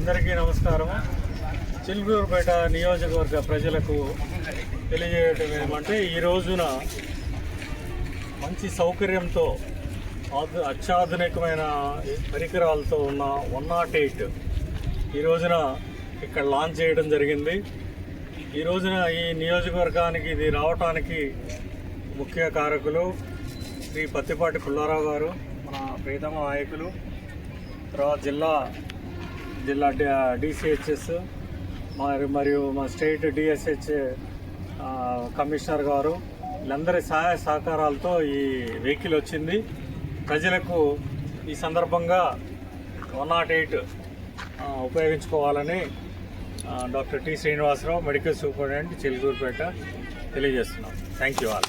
అందరికీ నమస్కారం చిలుకూరుపేట నియోజకవర్గ ప్రజలకు తెలియజేయటం ఏమంటే ఈ రోజున మంచి సౌకర్యంతో అత్యాధునికమైన పరికరాలతో ఉన్న వన్ నాట్ ఎయిట్ ఈ రోజున ఇక్కడ లాంచ్ చేయడం జరిగింది. ఈ రోజున ఈ నియోజకవర్గానికి ఇది రావటానికి ముఖ్య కారకులు శ్రీ పత్తిపాటి పుల్లారావు గారు మన ప్రీతమ నాయకులు తర్వాత జిల్లా జిల్లా డిసిహెచ్ఎస్ మరి మరియు మా స్టేట్ డిఎస్హెచ్ కమిషనర్ గారు వీళ్ళందరి సహాయ సహకారాలతో ఈ వెహికల్ వచ్చింది. ప్రజలకు ఈ సందర్భంగా వన్ నాట్ ఎయిట్ ఉపయోగించుకోవాలని doctor T Srinivasa Rao medical superintendent Chilukurpeta తెలియజేస్తున్నాం. Thank you all.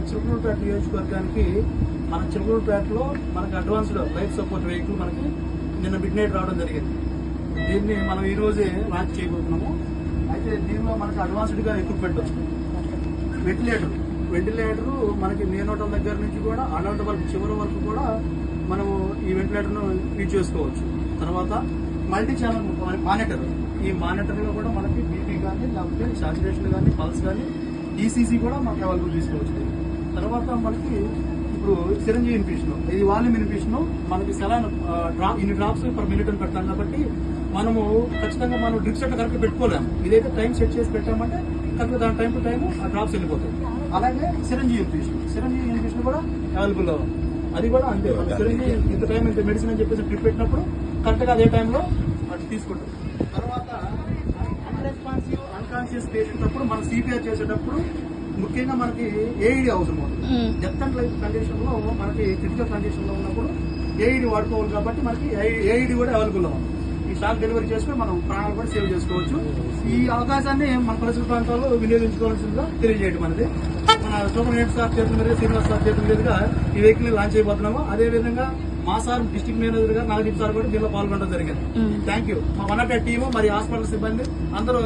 మన చిలుకూరుపేట నియోజకవర్గానికి మన చిలుకూరుపేటలో మనకు అడ్వాన్స్డ్ లైఫ్ సపోర్ట్ వెహికల్ మనకి నిన్న మిడ్ నైట్ రావడం జరిగింది. దీన్ని మనం ఈ రోజే లాంచ్ చేయబోతున్నాము. అయితే దీనిలో మనకి అడ్వాన్స్డ్గా ఎక్విప్మెంట్ వస్తుంది. వెంటిలేటర్ వెంటిలేటర్ మనకి నేనోటం దగ్గర నుంచి కూడా అడల్ట్ వరకు చివరి వరకు కూడా మనము ఈ వెంటిలేటర్ను యూజ్ చేసుకోవచ్చు. తర్వాత మల్టీ ఛానల్ మానిటర్ ఈ మానిటర్లో కూడా మనకి బీపీ కానీ లేకపోతే సాచురేషన్ కానీ పల్స్ కానీ ఈసీసీ కూడా మనకి అవైలబుల్ తీసుకోవచ్చు తర్వాత మనకి ఇప్పుడు చిరంజీవి ఇన్ఫిషన్ ఇది వాల్యూమ్ ఇన్ఫిషన్ మనకి సెలాన్ డ్రాప్ ఇన్ని డ్రాప్స్ పర్ మినిట్ అని పెడతాం కాబట్టి మనము ఖచ్చితంగా మనం డ్రిప్ సెట్ కరెక్ట్ పెట్టుకోలేము. ఇదైతే టైం సెట్ చేసి పెట్టామంటే కరెక్ట్ దాని టైం టు టైం ఆ డ్రాప్స్ వెళ్ళిపోతాయి. అలాగే చిరంజీవి ఇన్ఫిషన్ చిరంజీవి ఇన్ఫిషన్ కూడా అవైలబుల్. అది కూడా అంతే. చిరంజీవి ఇంత టైం ఇంత మెడిసిన్ అని చెప్పేసి ట్రిప్ పెట్టినప్పుడు కరెక్ట్గా అదే టైంలో అది తీసుకుంటాం. తర్వాత అన్రెస్పాన్సివ్ అన్కాన్షియస్ పేషెంట్ అప్పుడు మనం సిపిఆర్ చేసేటప్పుడు ముఖ్యంగా మనకి ఏఈడి అవసరం అవుతుంది. డెత్ అండ్ లైఫ్ కండిషన్లో మనకి క్రిటికల్ కండిషన్లో ఉన్నప్పుడు ఏఈడి వాడుకోవాలి కాబట్టి మనకి ఏఈడి కూడా అవైలబుల్లో ఉంది. ఈ షాక్ డెలివరీ చేసుకుని మనం ప్రాణాలు కూడా సేవ్ చేసుకోవచ్చు. ఈ అవకాశాన్ని మన పరిసర ప్రాంతాల్లో వినియోగించుకోవాల్సిందిగా తెలియజేయడం అనేది. మన సూపరింటెండెంట్ సార్ చేతుల మీద శ్రీనివాస్ సార్ చేతుల మీదుగా ఈ వెహికల్ లాంచ్ అయిపోతున్నాము అదే విధంగా మా సార్ డిస్ట్రిక్ట్ మేనేజర్ గారు నాగదీప్ సార్ కూడా దీనిలో పాల్గొనడం జరిగింది. థ్యాంక్ యూ మా వన్ టీము మరి హాస్పిటల్ సిబ్బంది అందరూ